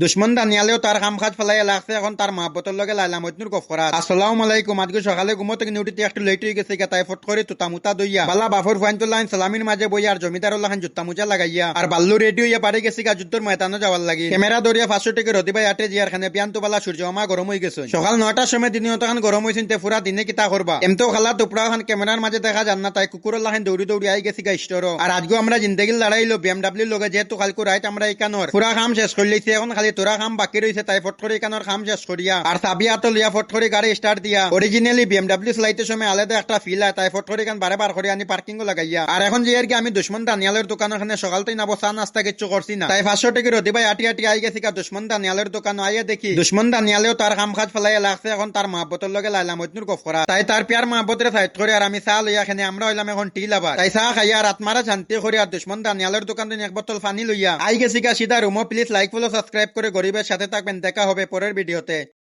দুশ্মন দানিয়ালেও তার কাম কাজ ফেলাই লাগছে এখন তার মহাব্বতের লগে লাইলা মজনুর গফরা আসসালামু আলাইকুম আজকে সকালে ঘুমো থেকে নিউটিতে একটু লেট হয়ে গেছে তাই ফট করে তুতা মুতা দইয়া। বালা বাফর ফাইনতুল্লাহ সালামির মাঝে বইয়া আর জমিদার উল্লাহান জুত্তা মুজা লাগাইয়া। আর বাল্লু রেডি হইয়া পারে গেছে গা যুদ্ধর ময়দানে যাওয়ার লাগে। ক্যামেরা দরিয়া ফাঁসশো টিকে রতি ভাই আটে জিয়ার খানে পিয়ান্ত বালা সূর্য মামা গরম হয়ে গেছে। সকাল নয়টার সময় দিনে তখন গরম হয়েছেন তে পুরা দিনে কিতা করবা এমতো খালা টুপড়া খান ক্যামেরার মাঝে দেখা যান না তাই কুকুরের লাহান দৌড়ি দৌড়ি আই গেছি গা স্টোর আর আজকে আমরা জিন্দগির লড়াইলো বিএমডাব্লিউর লগে যেহেতু কালকে রাইট আমরা এখানোর পুরা কাম শেষ করে লইছি এখন খালি তোরা কাম বাকি রয়েছে তাই ফট করে এখানোর কাম শেষ করিয়া আর সাবিয়া তো লিয়া ফট করে গাড়ি স্টার্ট দিয়া। অরিজিনালি বিএমডাব্লিউ চালাইতে সময় আলাদা একটা ফিল হয় তাই ফট করে এখান বারে বার করে আনি পার্কিং লাগাইয়া আর এখন যে আর কি, আমি দুশ্মন দানিয়ালের দোকান ওখানে সকালতেই নাবো, চা নাস্তা কিচ্ছু করছি না। তাই পাঁচশো টিকি রতি ভাই আটি আটি আই গেছি কা, দুশ্মন দানিয়ালের দোকান আইয়া দেখি। দুশ্মন দানিয়ালেও তার কাম কাজ ফেলাই লাগছে এখন তার মহাব্বতের লগে লাইলা মজনুর গফ করা তাই তার পিয়ার মহাব্বতের সাইড করে আর আমি চা লইয়া খানে আমরা হইলাম এখন টি লাবার তাই চা খাইয়া আর আত্মারা শান্তি করে আর দুশ্মন দানিয়ালের দোকান এক বোতল পানি লইয়া আই গেছি কা সিধা রুমো প্লিজ লাইক ফলো সাবস্ক্রাইব করে গরিবের সাথে থাকবেন। দেখা হবে পরের ভিডিওতে।